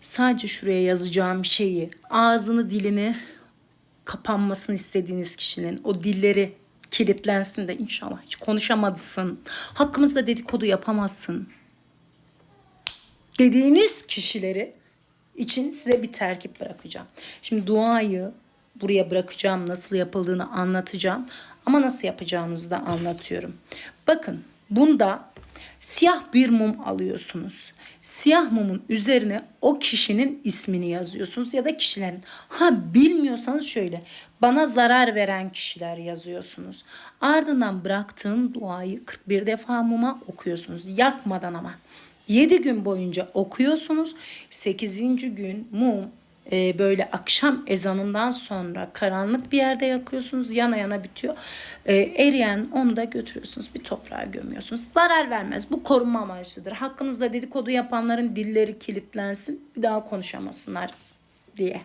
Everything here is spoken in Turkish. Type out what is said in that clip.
sadece şuraya yazacağım şeyi ağzını dilini kapanmasını istediğiniz kişinin o dilleri kilitlensin de inşallah hiç konuşamadısın. Hakkımızda dedikodu yapamazsın. Dediğiniz kişileri için size bir terkip bırakacağım. Şimdi duayı buraya bırakacağım. Nasıl yapıldığını anlatacağım. Ama nasıl yapacağınızı da anlatıyorum. Bakın bunda siyah bir mum alıyorsunuz. Siyah mumun üzerine o kişinin ismini yazıyorsunuz ya da kişilerin. Ha bilmiyorsanız şöyle bana zarar veren kişiler yazıyorsunuz. Ardından bıraktığım duayı 41 defa muma okuyorsunuz. Yakmadan ama. 7 gün boyunca okuyorsunuz. 8. gün mum e, böyle akşam ezanından sonra karanlık bir yerde yakıyorsunuz. Yana yana bitiyor. E, eriyen onu da götürüyorsunuz. Bir toprağa gömüyorsunuz. Zarar vermez. Bu korunma amaçlıdır. Hakkınızda dedikodu yapanların dilleri kilitlensin. Bir daha konuşamasınlar diye.